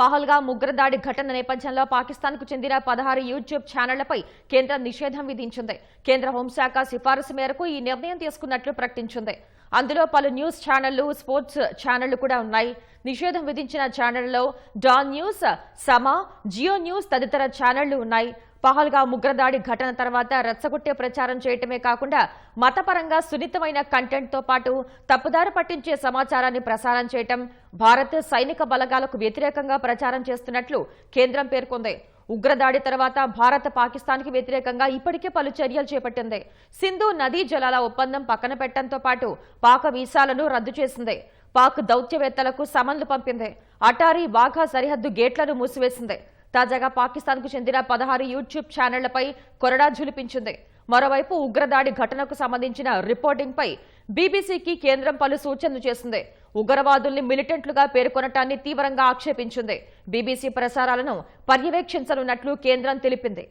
పహల్గా ముగ్గురదాడి ఘటన నేపథ్యంలో పాకిస్తాన్కు చెందిన పదహారు యూట్యూబ్ ఛానళ్ళపై కేంద్రం నిషేధం విధించింది. కేంద్ర హోంశాఖ సిఫారసు మేరకు ఈ నిర్ణయం తీసుకున్నట్లు ప్రకటించింది. అందులో పలు న్యూస్ ఛానళ్ళు స్పోర్ట్స్ ఛానళ్ళు కూడా ఉన్నాయి. నిషేధం విధించిన ఛానళ్ళలో డాన్ న్యూస్ సమా జియో న్యూస్ తదితర ఛానళ్ళు ఉన్నాయి. పహల్గా ఉగ్రదాడి ఘటన తర్వాత రెచ్చగొట్టే ప్రచారం చేయటమే కాకుండా మతపరంగా సున్నితమైన కంటెంట్తో పాటు తప్పుదారి పట్టించే సమాచారాన్ని ప్రసారం చేయటం భారత్ సైనిక బలగాలకు వ్యతిరేకంగా ప్రచారం చేస్తున్నట్లు కేంద్రం పేర్కొంది. ఉగ్రదాడి తర్వాత భారత్ పాకిస్తాన్కి వ్యతిరేకంగా ఇప్పటికే పలు చర్యలు చేపట్టింది. సింధు నదీ జలాల ఒప్పందం పక్కన పెట్టడంతో పాటు పాక వీసాలను రద్దు చేసింది. పాక్ దౌత్యవేత్తలకు సమన్లు పంపింది. అటారీ వాఘా సరిహద్దు గేట్లను మూసివేసింది. తాజాగా పాకిస్తాన్కు చెందిన పదహారు యూట్యూబ్ ఛానళ్ళపై కొరడా జులిపించింది మరోవైపు ఉగ్రదాడి ఘటనకు సంబంధించిన రిపోర్టింగ్పై బీబీసీకి కేంద్రం పలు సూచనలు చేసింది. ఉగ్రవాదుల్ని మిలిటెంట్లుగా పేర్కొనటాన్ని తీవ్రంగా ఆక్షేపించింది. బీబీసీ ప్రసారాలను పర్యవేక్షించనున్నట్లు కేంద్రం తెలిపింది.